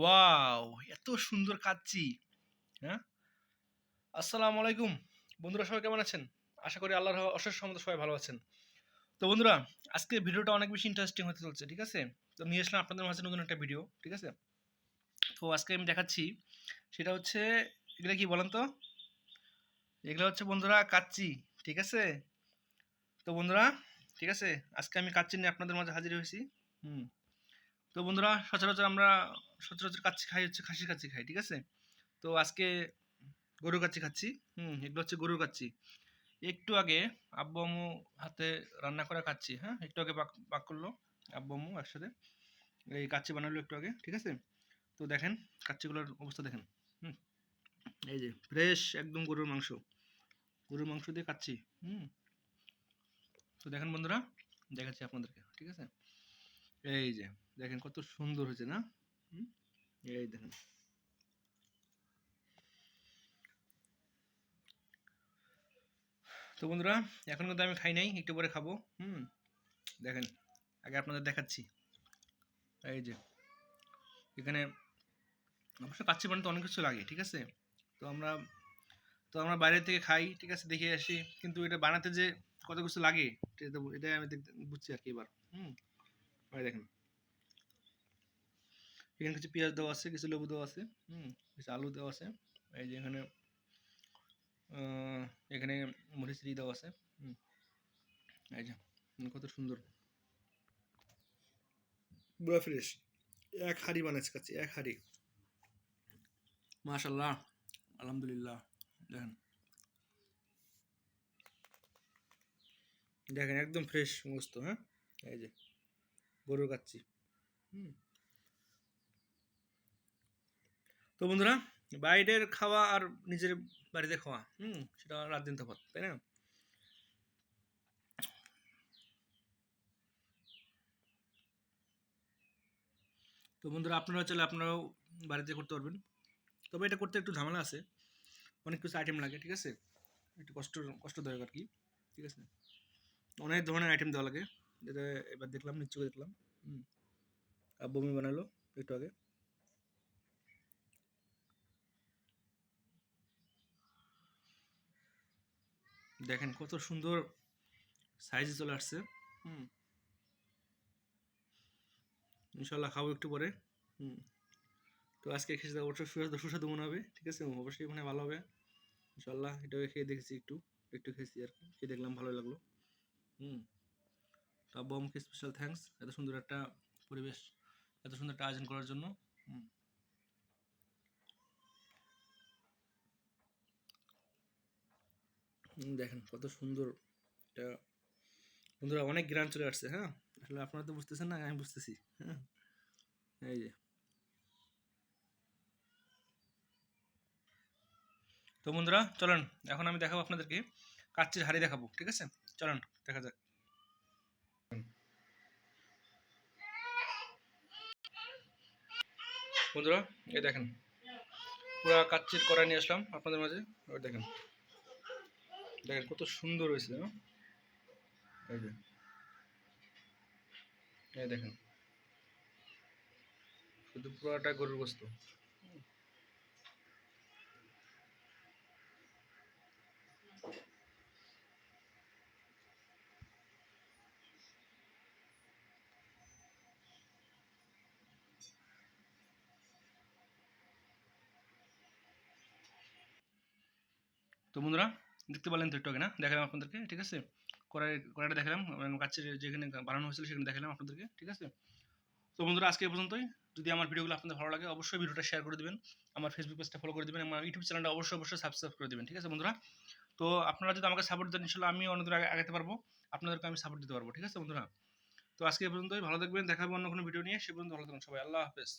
Wow, এত সুন্দর কাচ্চি হ্যাঁ? আসসালামু আলাইকুম বন্ধুরা সবাই কেমন আছেন? আশা করি আল্লাহর অশেষ সম্মত সবাই ভালো আছেন। তো বন্ধুরা, আজকে ভিডিওটা অনেক বেশি ইন্টারেস্টিং হতে চলছে, ঠিক আছে? তো নিয়ে আসলাম আপনাদের মাঝে নতুন একটা ভিডিও ঠিক আছে? তো আজকে আমি দেখাচ্ছি, সেটা হচ্ছে, এগুলো কি বলেন তো? এগুলো হচ্ছে বন্ধুরা কাচ্চি, ঠিক আছে? তো বন্ধুরা, ঠিক আছে? আজকে আমি কাচ্চি নিয়ে আপনাদের মাঝে হাজির হয়েছি। হুম। তো বন্ধুরা, সচরাচর আমরা সচরাচর কাচ্ছি খাই হচ্ছে খাসির কাচ্চি খাই, ঠিক আছে? তো আজকে গরুর কাচ্ছি খাচ্ছি, হুম, এগুলো হচ্ছে গরুর কাচ্ছি একটু আগে আব্বু আম্মু হাতে রান্না করা খাচ্ছি হ্যাঁ একটু আগে পাক পাক করল আব্বু আম্মু একসাথে। এই কাচ্ছি বানালো একটু আগে, ঠিক আছে? তো দেখেন, কাচ্চিগুলোর অবস্থা দেখেন, হুম। এই যে ফ্রেশ একদম গরুর মাংস গরুর মাংস দিয়ে কাচ্চি, হুম। তো দেখেন বন্ধুরা, দেখাচ্ছি আপনাদেরকে, ঠিক আছে? এই যে দেখেন কত সুন্দর হয়েছে, না? এই দেখেন। তো বন্ধুরা, এখন কিন্তু আমি খাই নাই, একটু পরে খাব, হুম? দেখেন, আগে আপনাদের দেখাচ্ছি। এই যে, এখানে অবশ্য কাচ্চি বানাতে অনেক কিছু লাগে, ঠিক আছে? তো আমরা তো আমরা বাইরে থেকে খাই, ঠিক আছে? দেখে আসি। কিন্তু এটা বানাতে যে কত কিছু লাগে, এটা আমি বুঝছি আর কি এবার, হুম? দেখেন। এখানে কিছু পেঁয়াজ দেওয়া আছে কিছু লেবু দেওয়া আছে হুম। কিছু আলু দেওয়া আছে এই যে এখানে এখানে মরিচ দিয়ে দেওয়া আছে হুম। এই যে কত সুন্দর। পুরো ফ্রেশ এক হাড়ি বানাচ্ছে কাছে এক হাড়ি। মাশাল্লাহ আলহামদুলিল্লাহ দেখেন। দেখেন একদম ফ্রেশ সমস্ত হ্যাঁ? এই যে গরুর কাচ্ছি হুম। তো বন্ধুরা, বাইরের খাওয়া আর নিজের বাড়িতে খাওয়া, হুম, সেটা রাত দিন তফাৎ, তাই না? তো বন্ধুরা, আপনারা চাইলে আপনারাও বাড়িতে করতে পারবেন। তবে এটা করতে একটু ঝামেলা আছে, অনেক কিছু আইটেম লাগে, ঠিক আছে? একটু কষ্ট, কষ্টদায়ক আর কি, ঠিক আছে? অনেক ধরনের আইটেম দেওয়া লাগে, যেটা এবার দেখলাম নিশ্চয় দেখলাম, হুম। আব্বু আমি বানালো, একটু আগে। দেখেন কত সুন্দর সাইজে চলে আসছে। হুম। ইনশাল্লাহ খাব একটু পরে। হুম। তো আজকে খেয়ে অবশ্যই সুস্বাদু সুস্বাদু মনে হবে ঠিক আছে? অবশ্যই মনে ভালো হবে। ইনশাল্লাহ এটাও খেয়ে দেখেছি একটু একটু খেয়েছি আর কি। খেয়ে দেখলাম ভালো লাগল। হুম। তো আব্বু আমাকে স্পেশাল থ্যাঙ্কস এত সুন্দর একটা পরিবেশ এত সুন্দর একটা আয়োজন করার জন্য। হুম। দেখেন কত সুন্দর। এটা বন্ধুরা অনেক গ্রাম চলে আসছে হ্যাঁ? আসলে আপনারা তো বুঝতেছেন না, আমি বুঝতেছি হ্যাঁ? এই যে। তো বন্ধুরা, চলেন, এখন আমি দেখাবো আপনাদেরকে কাচ্চির হাড়ি দেখাবো, ঠিক আছে? চলেন, দেখা যাক। বন্ধুরা, এই দেখেন, পুরো কাচ্চির কড়াই নিয়ে আসলাম আপনাদের মাঝে দেখেন। দেখেন কত সুন্দর হয়েছে এই যে। এই দেখেন। শুধু পুরোটা গরুর বস্তু তো বন্ধুরা দেখতে পারলেন তো একটু আগে, না? দেখালাম আপনাদেরকে, ঠিক আছে? কড়াই কড়াইটা দেখালাম কাছের যেখানে বানানো হয়েছিল সেখানে দেখালাম আপনাদেরকে, ঠিক আছে? তো বন্ধুরা, আজকে এই পর্যন্তই। যদি আমার ভিডিওগুলো আপনাদের ভালো লাগে, অবশ্যই ভিডিওটা শেয়ার করে দেবেন, আমার ফেসবুক পেজটা ফলো করে দেবেন আমার ইউটিউব চ্যানেলটা অবশ্যই অবশ্যই সাবস্ক্রাইব করে দেবেন, ঠিক আছে বন্ধুরা? তো আপনারা যদি আমাকে সাপোর্ট দেন, ইনশাল্লাহ আমি অনেক দূর আগে, আগাতে পারব, আপনাদেরকে আমি সাপোর্ট দিতে পারব, ঠিক আছে বন্ধুরা? তো আজকে পর্যন্তই, ভালো থাকবেন দেখা হবে অন্য কোনো ভিডিও নিয়ে, সে পর্যন্ত ভালো থাকবেন সবাই, আল্লাহ হাফেজ।